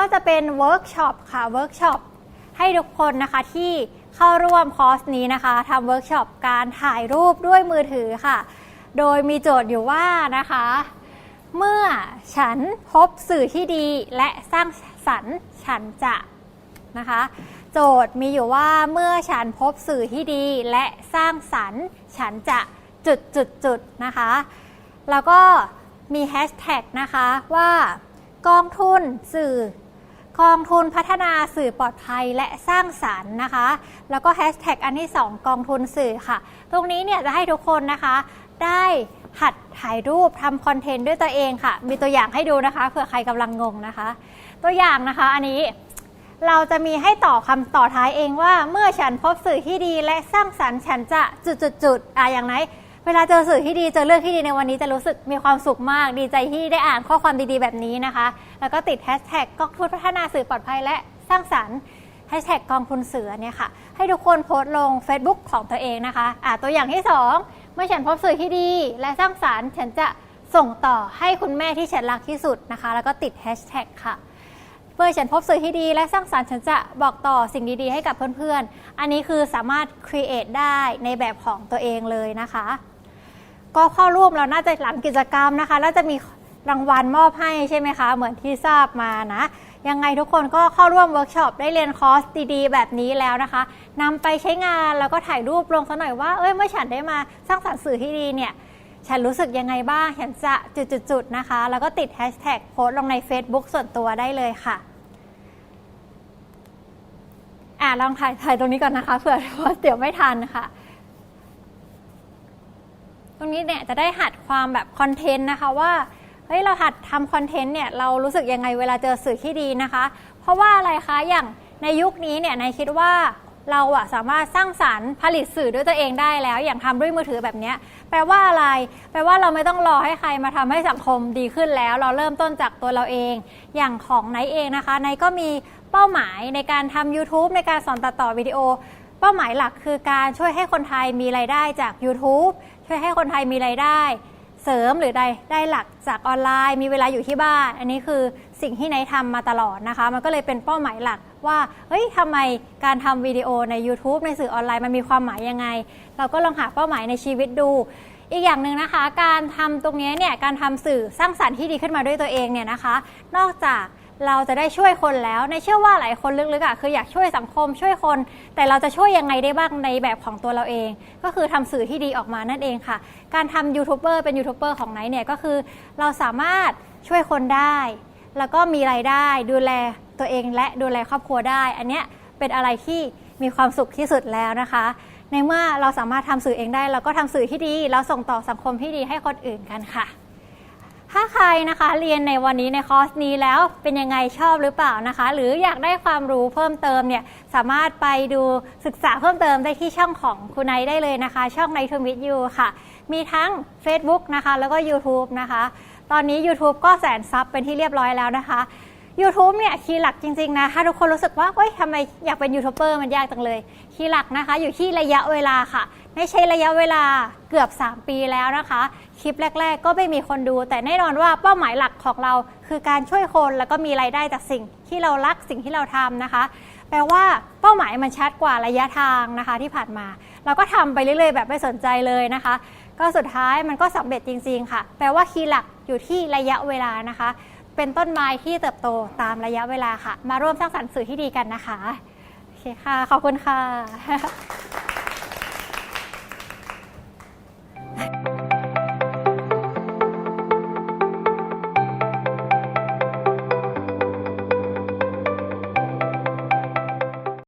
็จะเป็นเวิร์กช็อปค่ะเวิร์กช็อปให้ทุกคนนะคะที่เข้าร่วมคอร์สนี้นะคะทำเวิร์กช็อปการถ่ายรูปด้วยมือถือค่ะ โดยมีโจทย์อยู่ว่านะคะ เมื่อฉันพบสื่อที่ดีและสร้างสรรค์ฉันจะนะคะ โจทย์มีอยู่ว่าเมื่อฉันพบสื่อที่ดีและสร้างสรรค์ฉันจะจุดจุดจุดนะคะ แล้วก็มีแฮชแท็กนะคะว่ากองทุนสื่อ กองทุนพัฒนาสื่อปลอดภัยและสร้างสารรค์นะคะ แล้วก็แฮชแท็กอันที่ 2 กองทุนสื่อค่ะ ตรงนี้เนี่ยจะให้ทุกคนนะคะ ได้หัดถ่ายรูปทำคอนเทนต์ด้วยตัวเองค่ะ มีตัวอย่างให้ดูนะคะเผื่อใครกำลังงงนะคะ ตัวอย่างนะคะอันนี้เราจะมีให้ต่อคำต่อท้ายเองว่า เมื่อฉันพบสื่อที่ดีและสร้างสรรค์ฉันจะจุดจุดจุดๆๆอะอย่างไร เวลาเจอสื่อที่ดีเจอเรื่องที่ดีในวันนี้จะรู้สึกมีความสุขมาก ดีใจที่ได้อ่านข้อความดีๆแบบนี้นะคะ แล้วก็ติดแฮชแท็กกองทุนพัฒนาสื่อปลอดภัยและสร้างสรรค์แฮชแท็กกองทุนเสือเนี่ยค่ะ ให้ทุกคนโพสต์ลง Facebook ของตัวเองนะคะอะตัวอย่างที่สองเมื่อฉันพบสื่อที่ดี และสร้างสรรค์ ฉันจะส่งต่อให้คุณแม่ที่ฉันรักที่สุดนะคะ แล้วก็ติดแฮชแท็กค่ะเพื่อฉันพบสื่อที่ดี และสร้างสรรค์ฉันจะบอกต่อสิ่งดีๆ ให้กับเพื่อนๆ อันนี้คือสามารถ create ได้ในแบบของตัวเองเลยนะคะ ก็เข้าร่วมเราน่าจะหลังกิจกรรมนะคะ แล้วจะมีรางวัลมอบให้ใช่ไหมคะ เหมือนที่ทราบมานะ ยังไงทุกคนก็เข้าร่วมเวิร์กช็อปได้เรียนคอร์สดีๆ แบบนี้แล้วนะคะนำไปใช้งานแล้วก็ถ่ายรูปลงสักหน่อยว่า เอ้ยเมื่อฉันได้มาสร้างสรรค์สื่อที่ดีเนี่ย ฉันรู้สึกยังไงบ้าง ฉันจะจุดๆนะคะ แล้วก็ติดแฮชแท็กโพสต์ลงใน Facebook ส่วนตัวได้เลยค่ะอ่าลองถ่ายถ่ายตรงนี้ก่อนนะคะเผื่อว่าเดี๋ยวไม่ทันค่ะ ตรงนี้เนี่ยจะได้หัดความแบบคอนเทนต์นะคะว่าเฮ้ยเราหัดทำคอนเทนต์เนี่ยเรารู้สึกยังไงเวลาเจอสื่อที่ดีนะคะ เพราะว่าอะไรคะอย่างในยุคนี้เนี่ยนายคิดว่าเราอะสามารถสร้างสารรค์ผลิตสื่อด้วยตัวเองได้แล้ว อย่างทำด้วยมือถือแบบนี้แปลว่าอะไร แปลว่าเราไม่ต้องรอให้ใครมาทำให้สังคมดีขึ้นแล้ว เราเริ่มต้นจากตัวเราเอง อย่างของไนท์เองนะคะไนท์ก็มีเป้าหมายในการทำ YouTube ในการสอนตัดต่อวิดีโอ เป้าหมายหลักคือการช่วยให้คนไทยมีรายได้จาก YouTube ช่วยให้คนไทยมีรายได้ เสริมหรือได้ได้หลักจากออนไลน์ มีเวลาอยู่ที่บ้าน อันนี้คือสิ่งที่ไนท์ทำมาตลอดนะคะ มันก็เลยเป็นเป้าหมายหลักว่าเฮ้ยทำไมการทำวิดีโอใน YouTube ในสื่อออนไลน์มันมีความหมายยังไง เราก็ลองหาเป้าหมายในชีวิตดูอีกอย่างหนึ่งนะคะ การทำตรงนี้เนี่ยการทำสื่อสร้างสรรค์ที่ดีขึ้นมาด้วยตัวเองเนี่ยนะคะ นอกจาก เราจะได้ช่วยคนแล้วในเชื่อว่าหลายคนลึกๆอะคืออยากช่วยสังคมช่วยคน แต่เราจะช่วยยังไงได้บ้างในแบบของตัวเราเอง ก็คือทำสื่อที่ดีออกมานั่นเองค่ะ การทำยูทูบเบอร์เป็นยูทูบเบอร์ของไนท์เนี่ยก็คือ เราสามารถช่วยคนได้ แล้วก็มีรายได้ดูแลตัวเองและดูแลครอบครัวได้ อันเนี้ยเป็นอะไรที่มีความสุขที่สุดแล้วนะคะ ในเมื่อเราสามารถทำสื่อเองได้ เราก็ทำสื่อที่ดี เราส่งต่อสังคมที่ดีให้คนอื่นกันค่ะ ถ้าใครนะคะเรียนในวันนี้ในคอร์สนี้แล้วเป็นยังไงชอบหรือเปล่านะคะ หรืออยากได้ความรู้เพิ่มเติมเนี่ยสามารถไปดูศึกษาเพิ่มเติมได้ที่ช่องของคุณไนได้เลยนะคะ ช่อง Night to Meet You ค่ะ มีทั้ง Facebook นะคะ แล้วก็ YouTube นะคะ ตอนนี้ YouTube ก็แสนซับเป็นที่เรียบร้อยแล้วนะคะ YouTube เนี่ยคีย์หลักจริง ๆ นะ ถ้าทุกคนรู้สึกว่าเฮ้ยทำไมอยากเป็นยูทูบเบอร์มันยากจังเลย คีย์หลักนะคะ อยู่ที่ระยะเวลาค่ะ ไม่ใช่ระยะเวลาเกือบ 3 ปีแล้วนะคะ คลิปแรก ๆ ก็ไม่มีคนดู แต่แน่นอนว่าเป้าหมายหลักของเราคือการช่วยคนแล้วก็มีรายได้จากสิ่งที่เรารักสิ่งที่เราทำนะคะ แปลว่าเป้าหมายมันชัดกว่าระยะทางนะคะที่ผ่านมา เราก็ทำไปเรื่อยๆ แบบไม่สนใจเลยนะคะ ก็สุดท้ายมันก็สำเร็จจริง ๆ ค่ะ แปลว่าคีย์หลักอยู่ที่ระยะเวลานะคะ เป็นต้นไม้ที่เติบโตตามระยะเวลาค่ะ มาร่วมสร้างสรรค์สื่อที่ดีกันนะคะโอเคค่ะขอบคุณค่ะ